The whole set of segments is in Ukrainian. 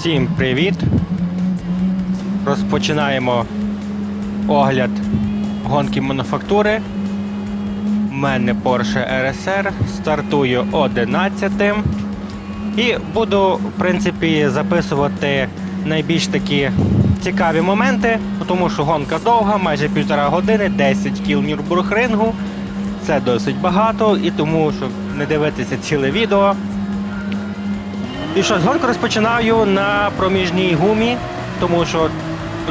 Всім привіт! Розпочинаємо огляд гонки мануфактури. У мене Porsche RSR, стартую 11 і буду, в принципі, записувати найбільш такі цікаві моменти, тому що гонка довга, майже півтора години, 10 кіл Нюрбургрингу. Це досить багато, і тому, щоб не дивитися ціле відео, і що, гонку розпочинаю на проміжній гумі, тому що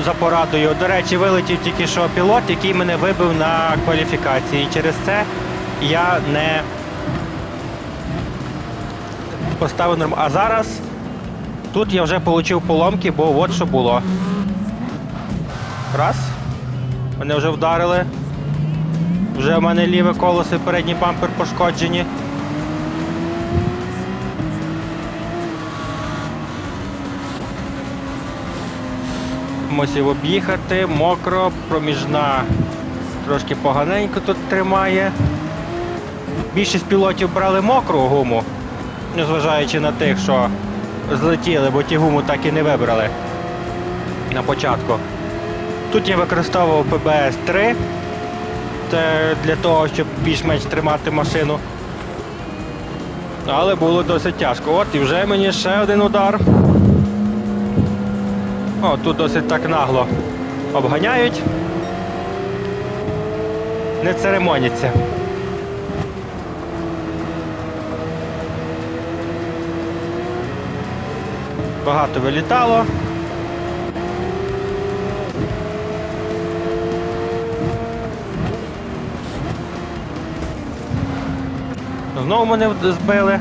за порадою, до речі, вилетів тільки що пілот, який мене вибив на кваліфікації. І через це я не поставив норм. А зараз тут я вже отримав поломки, бо от що було. Раз. Мене вже вдарили. Вже в мене ліве колесо і передній бампер пошкоджені. Мусив об'їхати, мокро, проміжна трошки поганенько тут тримає. Більшість пілотів брали мокру гуму, незважаючи на тих, що злетіли, бо ті гуму так і не вибрали на початку. Тут я використовував ПБС 3 це для того, щоб більш-менш тримати машину. Але було досить тяжко. От і вже мені ще один удар. О, тут досить так нагло обганяють. Не церемоняться. Багато вилітало. Знову мене збили.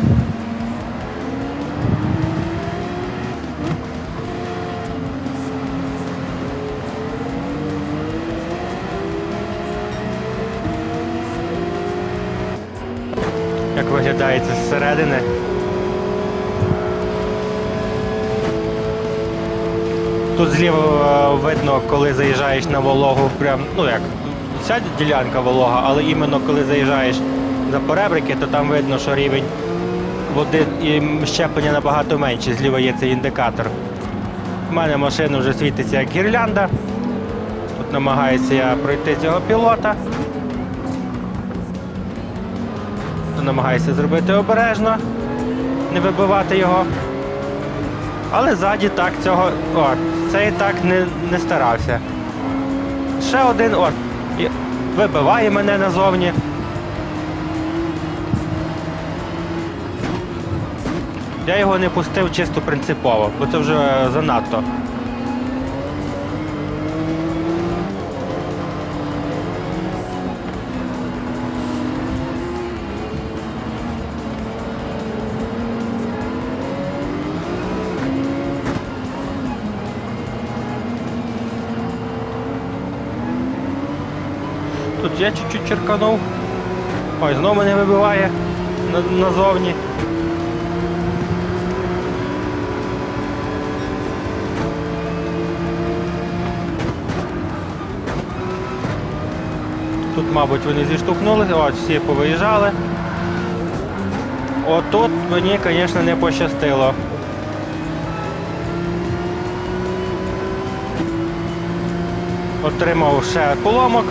Як виглядає це зсередини. Тут зліва е, видно, коли заїжджаєш на вологу, прям, ну як, вся ділянка волога, але іменно коли заїжджаєш за поребрики, то там видно, що рівень води і щеплення набагато менше, зліва є цей індикатор. У мене машина вже світиться як гірлянда. Тут намагаюся я пройти цього пілота. Намагаюся зробити обережно, не вибивати його. Але ззаді так цього. О, цей так не, не старався. Ще один. І вибиває мене назовні. Я його не пустив чисто принципово, бо це вже занадто. Черканув. Ой, знову мене вибиває назовні. Тут, мабуть, вони зіштовхнулися, от всі повиїжджали. Отут мені, звісно, не пощастило. Отримав ще поломок.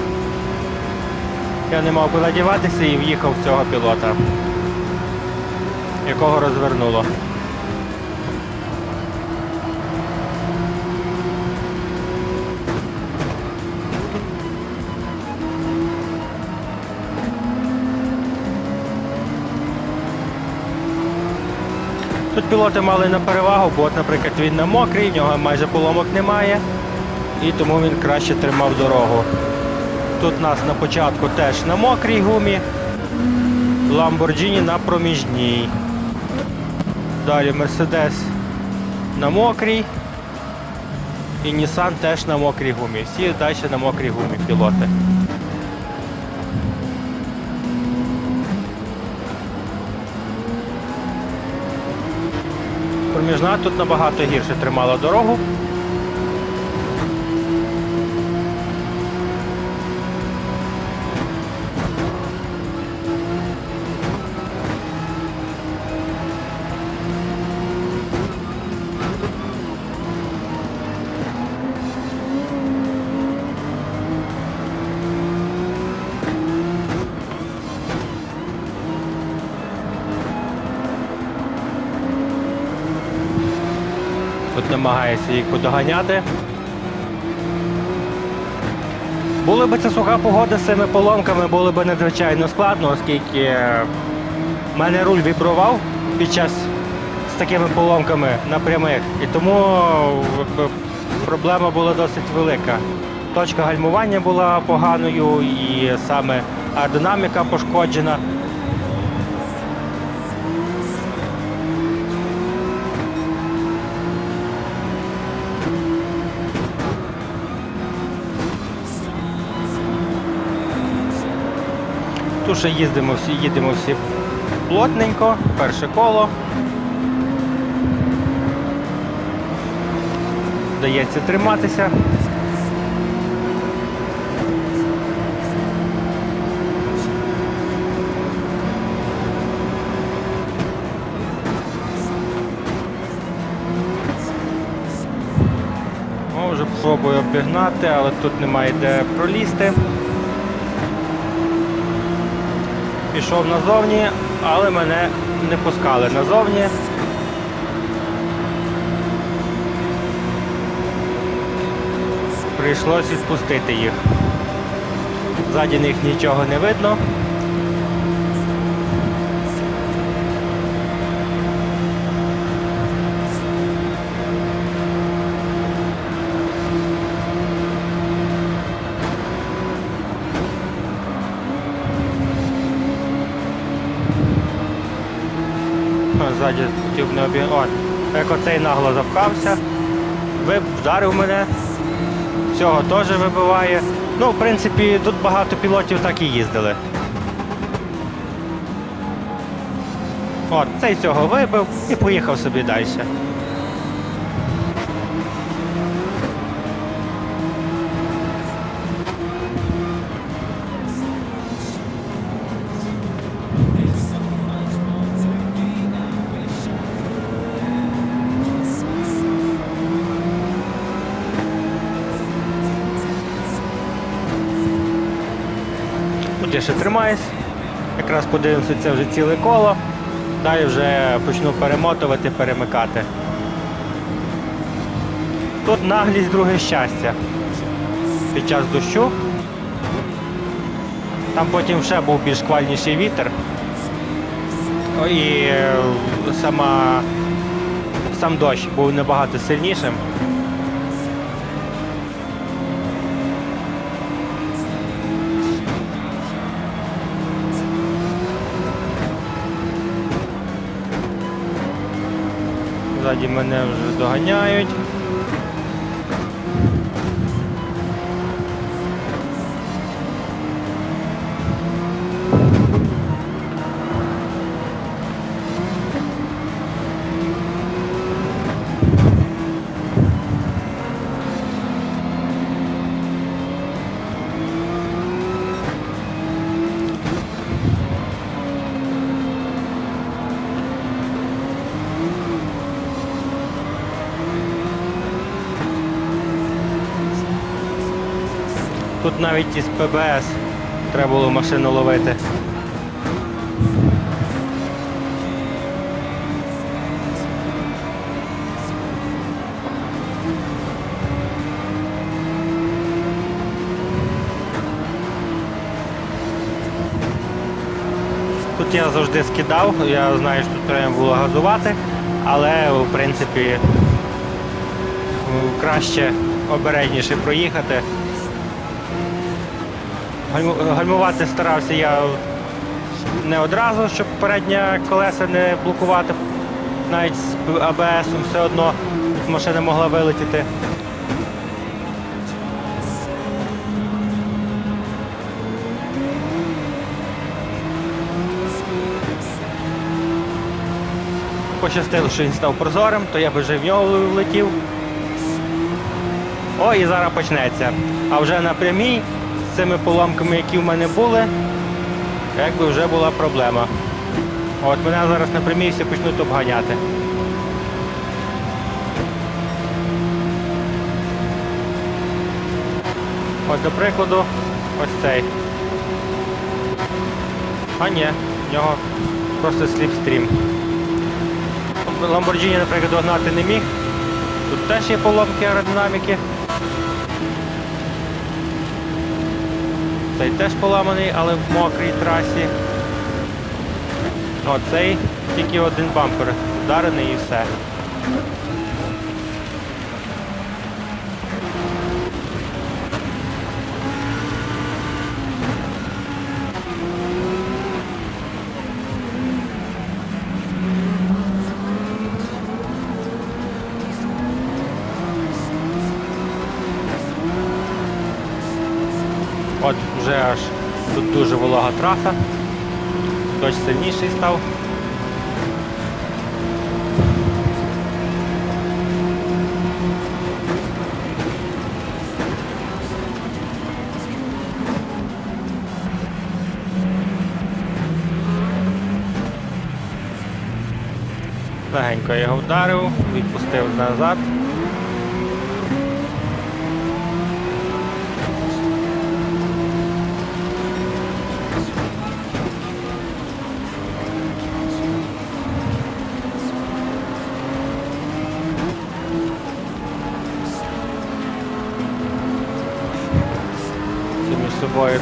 Я не мав куди діватися і в'їхав в цього пілота, якого розвернуло. Тут пілоти мали на перевагу, бо, наприклад, він на мокрий, в нього майже поломок немає, і тому він краще тримав дорогу. Тут нас на початку теж на мокрій гумі, Lamborghini на проміжній. Далі Mercedes на мокрій. І Nissan теж на мокрій гумі. Всі далі на мокрій гумі пілоти. Проміжна тут набагато гірше тримала дорогу. Тут намагаюся їх подоганяти. Були б це суха погода з цими поломками, було б надзвичайно складно, оскільки е, в мене руль вібрував під час з такими поломками на прямих. І тому проблема була досить велика. Точка гальмування була поганою і саме аеродинаміка пошкоджена. Тут ще їздимо всі, їдемо всі плотненько, перше коло. Вдається триматися. О, вже пробую обігнати, але тут немає де пролізти. Пішов назовні, але мене не пускали назовні. Прийшлось відпустити їх. Ззаді них нічого не видно. Не обі... От, як оцей нагло запхався, вдарив мене. Цього теж вибиває. Ну, в принципі, тут багато пілотів так і їздили. От, цей цього вибив і поїхав собі далі. Ще тримаюсь. Якраз подивимося, це вже ціле коло. Далі вже почну перемотувати, перемикати. Тут наглість друге щастя. Під час дощу. Там потім ще був більш шквальніший вітер. І е, сама, сам дощ був набагато сильнішим. Ззаді мене вже доганяють. Тут навіть із ПБС треба було машину ловити. Тут я завжди скидав, я знаю, що тут треба було газувати, але в принципі краще обережніше проїхати. Гальму- Гальмувати старався я не одразу, щоб переднє колеса не блокувати. Навіть з АБС все одно машина могла вилетіти. Пощастило, що він став прозорим, то я би вже в нього влетів. О, і зараз почнеться. А вже на прямій цими поломками, які в мене були, якби вже була проблема. От мене зараз на прямій почнуть обганяти. От, до прикладу, ось цей. А ні, в нього просто сліпстрім. Lamborghini, наприклад, догнати не міг. Тут теж є поломки аеродинаміки. Цей теж поламаний, але в мокрій трасі. Оцей тільки один бампер вдарений і все. От вже аж тут дуже волога траса. Дощ сильніший став. Легенько його вдарив, відпустив назад.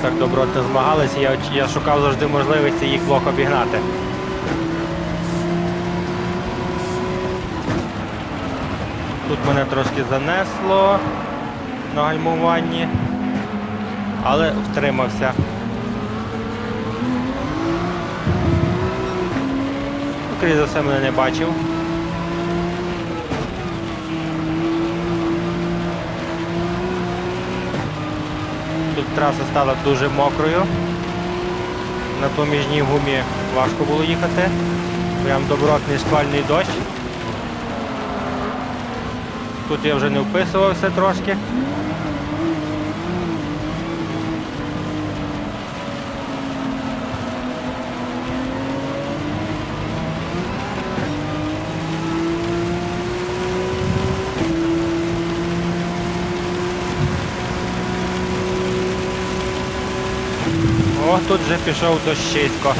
Так добротно змагалися, я, я шукав завжди можливості їх блок обігнати. Тут мене трошки занесло на гальмуванні, але втримався. Скоріше за все мене не бачив. Тут траса стала дуже мокрою. На поміжній гумі важко було їхати. Прям добротний шквальний дощ. Тут я вже не вписувався трошки. О, тут вже пішов дощисько.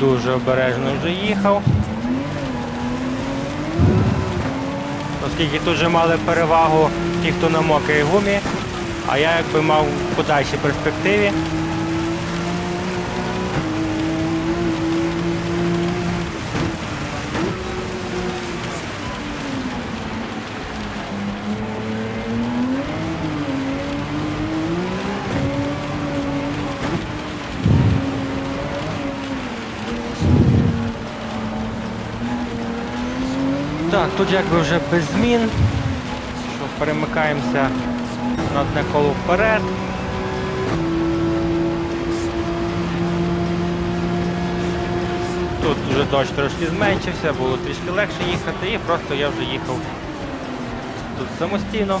Дуже обережно вже їхав. Оскільки тут вже мали перевагу ті, хто на мокрій гумі, а я якби мав в подальшій перспективі. Тут якби вже без змін. Що перемикаємося на одне коло вперед. Тут вже дощ трошки зменшився, було трішки легше їхати і просто я вже їхав тут самостійно.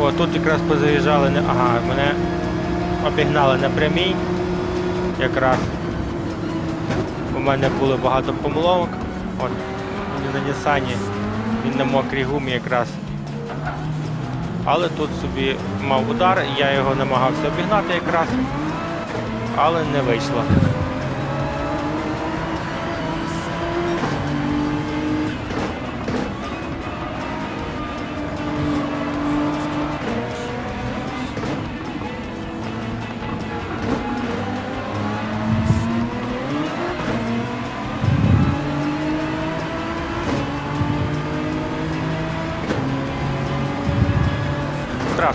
О, тут якраз позаїжджали, ага, мене обігнали на прямій. Якраз у мене було багато помилок. От, на Нісані, він на мокрій гумі якраз. Але тут собі мав удар, я його намагався обігнати якраз, але не вийшло.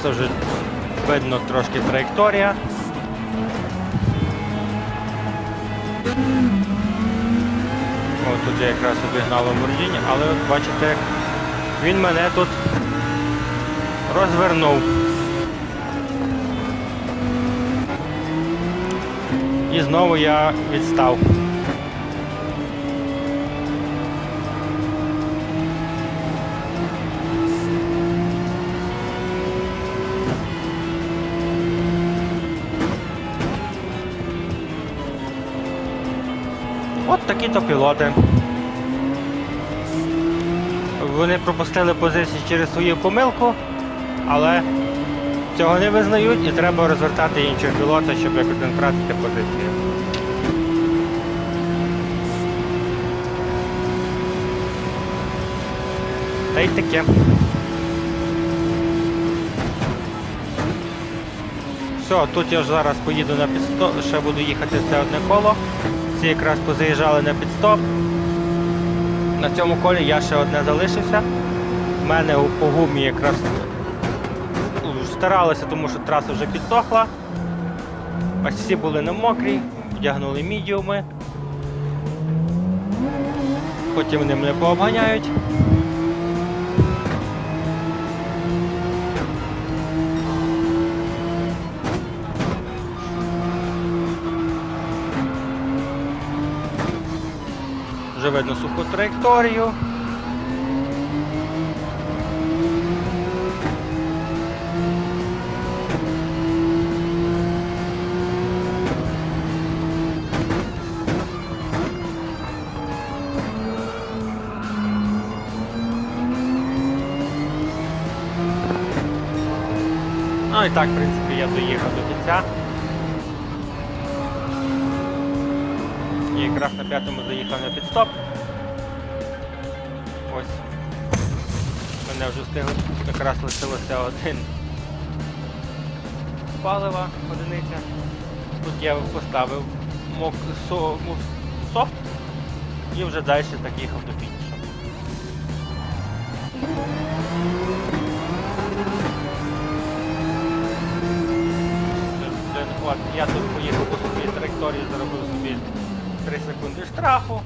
Траса вже видно трошки траєкторія. О, тут я якраз обігнав Lamborghini, але от бачите, він мене тут розвернув. І знову я відстав. От такі то пілоти. Вони пропустили позиції через свою помилку, але цього не визнають і треба розвертати іншого пілота, щоб якось не втратити позицію. Та й таке. Все, тут я ж зараз поїду на підстоп, ще буду їхати це одне коло. Всі якраз позаїжджали на підстоп. На цьому колі я ще одне залишився. У мене по гумі якраз ну, старалися, тому що траса вже підсохла. Всі були на мокрій, вдягнули мідіуми. Потім вони мене пообганяють. Вже видно суху траєкторію. Ну і так, в принципі, я доїхав до кінця. І якраз на п'ятому заїхав на підстоп. Ось. Мене вже встигли, якраз лишилося один палива, одиниця. Тут я поставив мок со, му- софт і вже далі так їхав до фінішу. Я тут поїхав по своїй траєкторії, заробив собі 3 секунди штрафу.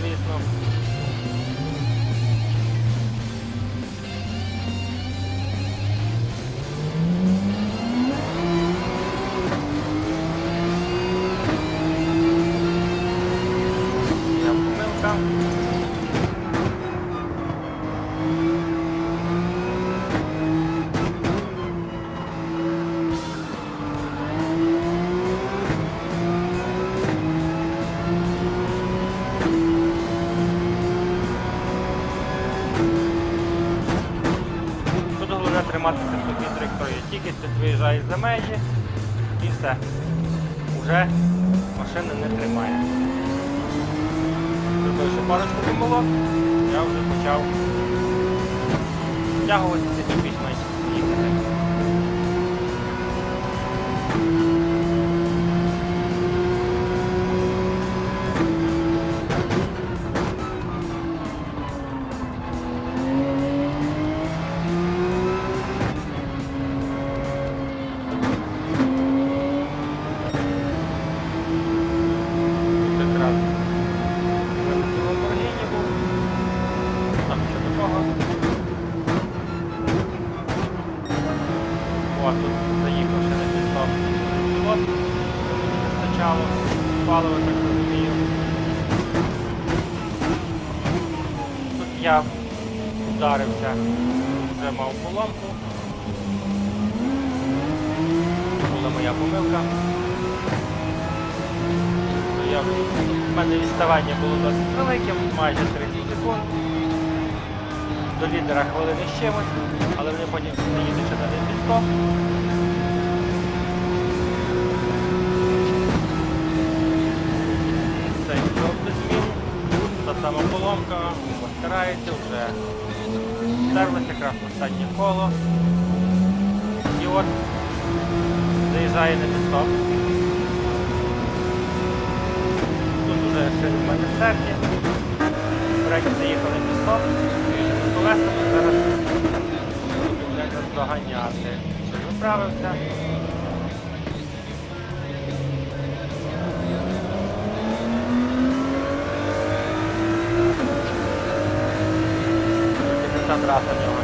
Звісно. Межі і все. Уже машина не тримає. Зробивши парочку помилок, я вже почав втягуватися більш-менш вдарився, вже мав поломку. Це була моя помилка. В мене відставання було досить велике, майже 30 секунд. До лідера хвилини з чимось, але вони потім їдуть ще на 100. Це нічого змін. Та сама поломка, постарається вже стерлося якраз останнє коло. І от заїжджає на пісток. Тут уже сильно в мене серці. Врешті заїхали на стоп, виїжджали колесами, зараз доганяти. Виправився. Ця траса в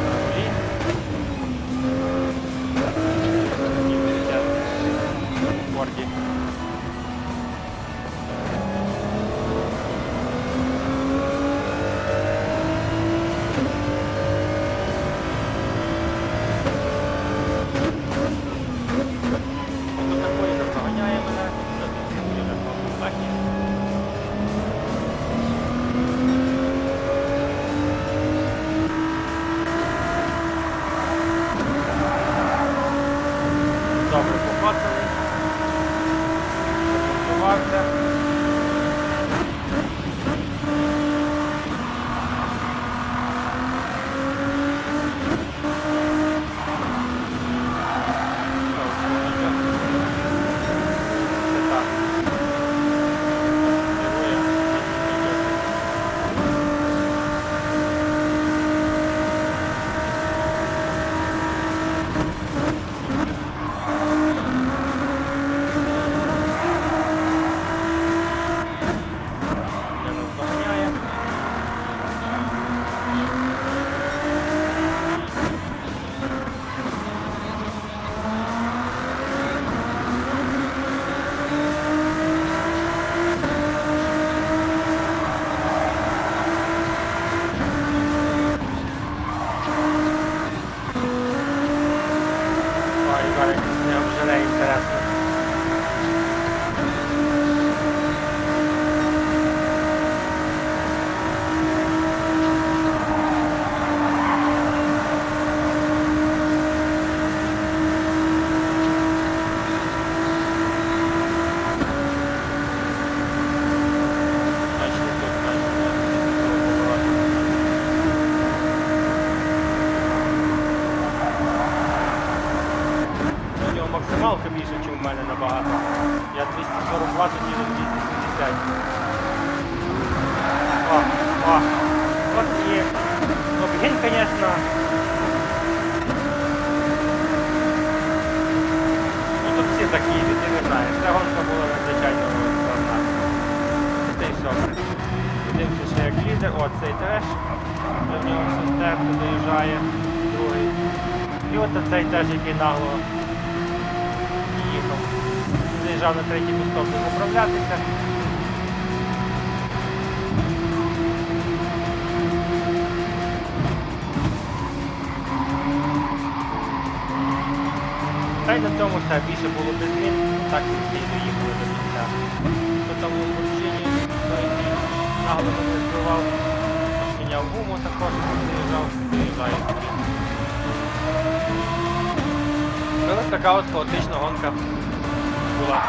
теж, який нагло їхав. Заїжджав на третій кустом не управлятися. Та й на цьому все більше було без змін, так і всі доїхали до кінця. Хто там у Бурчині, той який нагло мене збивав, міняв гуму також, заїжджав, доїжджає. Ну, така от хаотична гонка була.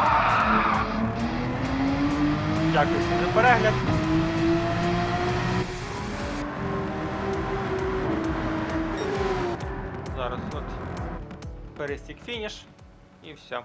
Дякую всім за перегляд. Зараз от пересік фініш і все.